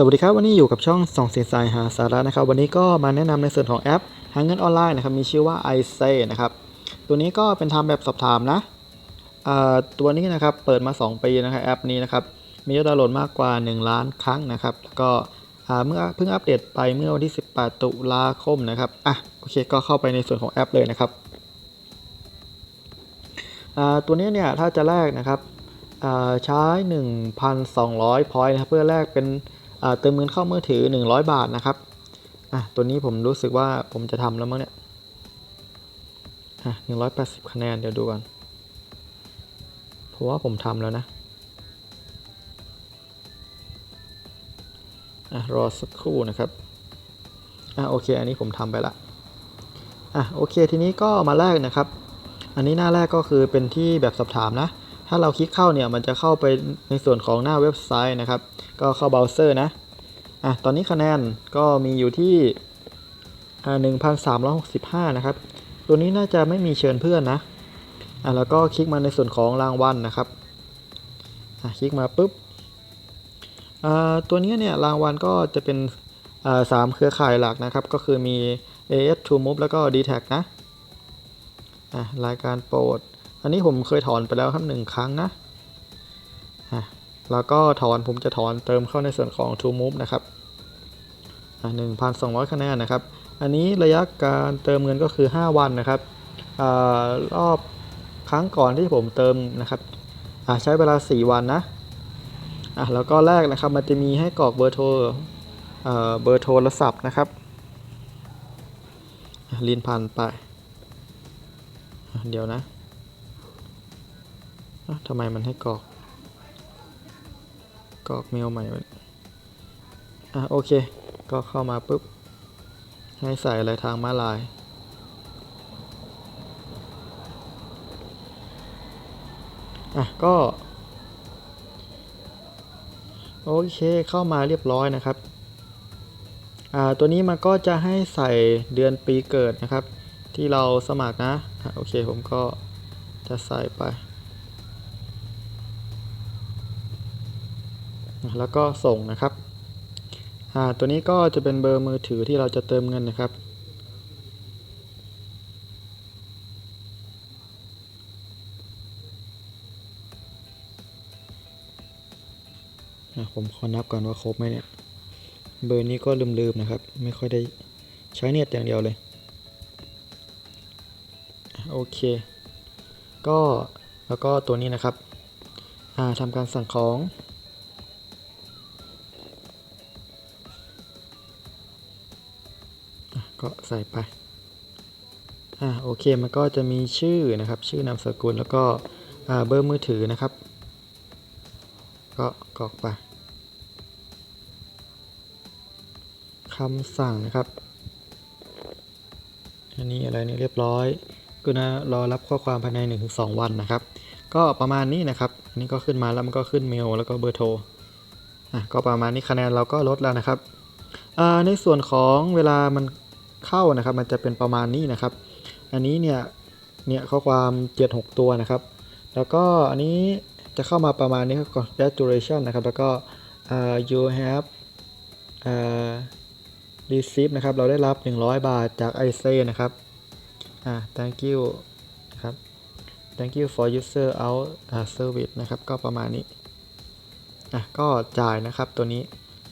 สวัสดีครับวันนี้อยู่กับช่องส่องเสียงสายหาสาระนะครับ วันนี้ก็มาแนะนำในส่วนของแอป หาเงินออนไลน์นะครับมีชื่อว่า i s a y นะครับตัวนี้ก็เป็นทำแบบสอบถามนะตัวนี้นะครับเปิดมา 2 ปีนะครับแอปนี้นะครับมียอดดาวน์โหลดมากกว่า 1 ล้านครั้งนะครับแล้วก็เมื่อเพิ่งอัปเดตไปเมื่อวันที่ 18 ตุลาคมนะครับอะโอเคก็เข้าไปในส่วนของแอปเลยนะครับตัวนี้เนี่ยถ้าจะแลกนะครับใช้ 1,200 พอยต์นะครับเพื่อแลกเป็น เติมเงินเข้ามือถือ 100 บาทนะครับอะตัวนี้ผมรู้สึกว่าผมจะทำแล้วมั้งเนี่ยอะ180 คะแนนเดี๋ยวดูก่อนเพราะว่าผมทำแล้วนะอะรอสักครู่นะครับอะโอเคอันนี้ผมทำไปละอะโอเคทีนี้ก็มาแรกนะครับ อันนี้หน้าแรกก็คือเป็นที่แบบสอบถามนะ ถ้าเราคลิกเข้าเนี่ยมันจะเข้าไปในส่วนของหน้าเว็บไซต์นะครับ ก็เข้าเบราว์เซอร์นะอะตอนนี้คะแนนก็มีอยู่ที่อ่า1,365 นะครับ ตัวนี้น่าจะไม่มีเชิญเพื่อนนะอะแล้วก็คลิกมาในส่วนของรางวัลนะครับอะคลิกมาปุ๊บอ่าตัวนี้เนี่ยรางวัลก็จะเป็นอ่าสามเครือข่ายหลักนะครับ ก็คือมี AS True Move แล้วก็ d t a c นะอะรายการโปรด อันนี้ผมเคยถอนไปแล้วครับหนึ่งครั้งนะแล้วก็ถอนผมจะถอนเติมเข้าในส่วนของ True Move นะครับอะ1,200คะแนนนะครับ อันนี้ระยะการเติมเงินก็คือ 5 วันนะครับอรอบครั้งก่อนที่ผมเติมนะครับใช้เวลา 4 วันนะอะแล้วก็แรกนะครับมันจะมีให้กรอกเบอร์โทรเบอร์โทรศัพท์นะครับลินพันไป เดี๋ยวนะ ทำไมมันให้กรอกกรอกเมลใหม่อะโอเค ก็เข้ามาปุ๊บ ให้ใส่อะไรทางม้าลายอะก็ โอเคเข้ามาเรียบร้อยนะครับอ่าตัวนี้มันก็จะให้ใส่เดือนปีเกิดนะครับ ที่เราสมัครนะอะโอเคผมก็จะใส่ไป แล้วก็ส่งนะครับตัวนี้ก็จะเป็นเบอร์มือถือที่เราจะเติมเงินนะครับ ผมขอนับก่อนว่าครบไหมเนี่ย เบอร์นี้ก็ลืมๆนะครับ ไม่ค่อยได้ใช้เน็ตอย่างเดียวเลย โอเค ก็แล้วก็ตัวนี้นะครับทำการสั่งของ ก็ใส่ไปอ่าโอเคมันก็จะมีชื่อนะครับชื่อนามสกุลแล้วก็เบอร์มือถือนะครับ ก็กรอกไปคำสั่งนะครับอันนี้อะไรเนี่ยเรียบร้อยก็นะรอรับข้อความภายใน 1-2 วันนะครับ ก็ประมาณนี้นะครับ อันนี้ก็ขึ้นมาแล้วมันก็ขึ้นเมลแล้วก็เบอร์โทรอะก็ประมาณนี้คะแนนเราก็ลดแล้วนะครับอ่าในส่วนของเวลามัน เข้านะครับ มันจะเป็นประมาณนี้นะครับ อันนี้เนี่ยเนี่ยข้อความ76ตัวนะครับ แล้วก็อันนี้จะเข้ามาประมาณนี้ครับ congratulation นะครับ แล้วก็อ่า you have อ่า receive นะครับ เราได้รับ 100 บาทจาก i s a นะครับ อ่า thank you นะครับ thank you for user out อ่า service นะครับ ก็ประมาณนี้ อะ ก็จ่ายนะครับตัวนี้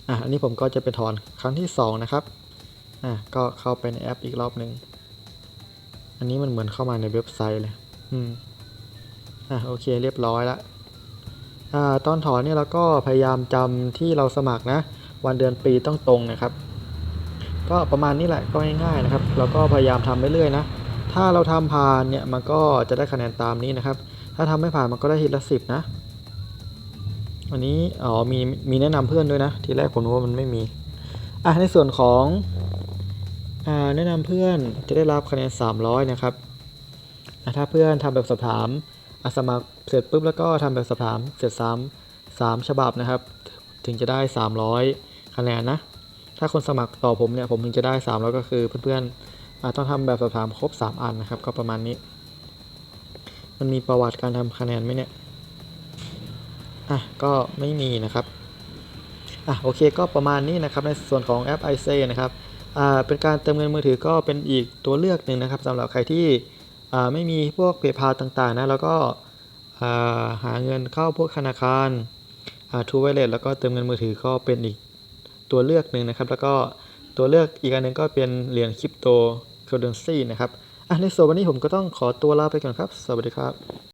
อะ อันนี้ผมก็จะไปถอนครั้งที่ 2 นะครับ อะก็เข้าไปในแอปอีกรอบหนึ่งอันนี้มันเหมือนเข้ามาในเว็บไซต์เลย อืม อะโอเคเรียบร้อยละ อ่า ตอนถอนเนี่ยเราก็พยายามจำที่เราสมัครนะ วันเดือนปีต้องตรงนะครับ ก็ประมาณนี้แหละก็ง่ายๆนะครับเราก็พยายามทำไปเรื่อยๆนะ ถ้าเราทำผ่านเนี่ยมันก็จะได้คะแนนตามนี้นะครับ ถ้าทำไม่ผ่านมันก็ได้ทีละสิบนะอันนี้ อ๋อ มี มีแนะนำเพื่อนด้วยนะ ทีแรกผมว่ามันไม่มี อะ ในส่วนของ แนะนำเพื่อนจะได้รับคะแนน 300 นะครับ ถ้าเพื่อนทำแบบสอบถามอสมัครเสร็จปุ๊บแล้วก็ทำแบบสอบถามเสร็จซ้ำสามฉบับนะครับ ถึงจะได้ 300 คะแนนนะ ถ้าคนสมัครต่อผมเนี่ยผมถึงจะได้ 300 ก็คือเพื่อนๆต้องทำแบบสอบถามครบ 3 อันนะครับ ก็ประมาณนี้ มันมีประวัติการทำคะแนนไหมเนี่ย อะ ก็ไม่มีนะครับ อะ โอเค ก็ประมาณนี้นะครับ ในส่วนของแอป i s a นะครับ เป็นการเติมเงินมือถือก็เป็นอีกตัวเลือกหนึ่งนะครับสำหรับใครที่ไม่มีพวก PayPal ต่างๆนะแล้วก็หาเงินเข้าพวกธนาคารอ่า True Wallet แล้วก็เติมเงินมือถือก็เป็นอีกตัวเลือกหนึ่งนะครับ แล้วก็ตัวเลือกอีกอันหนึ่งก็เป็นเหรียญคริปโตเคอเรนซีนะครับอะในส่วนวันนี้ผมก็ต้องขอตัวลาไปก่อนครับ สวัสดีครับ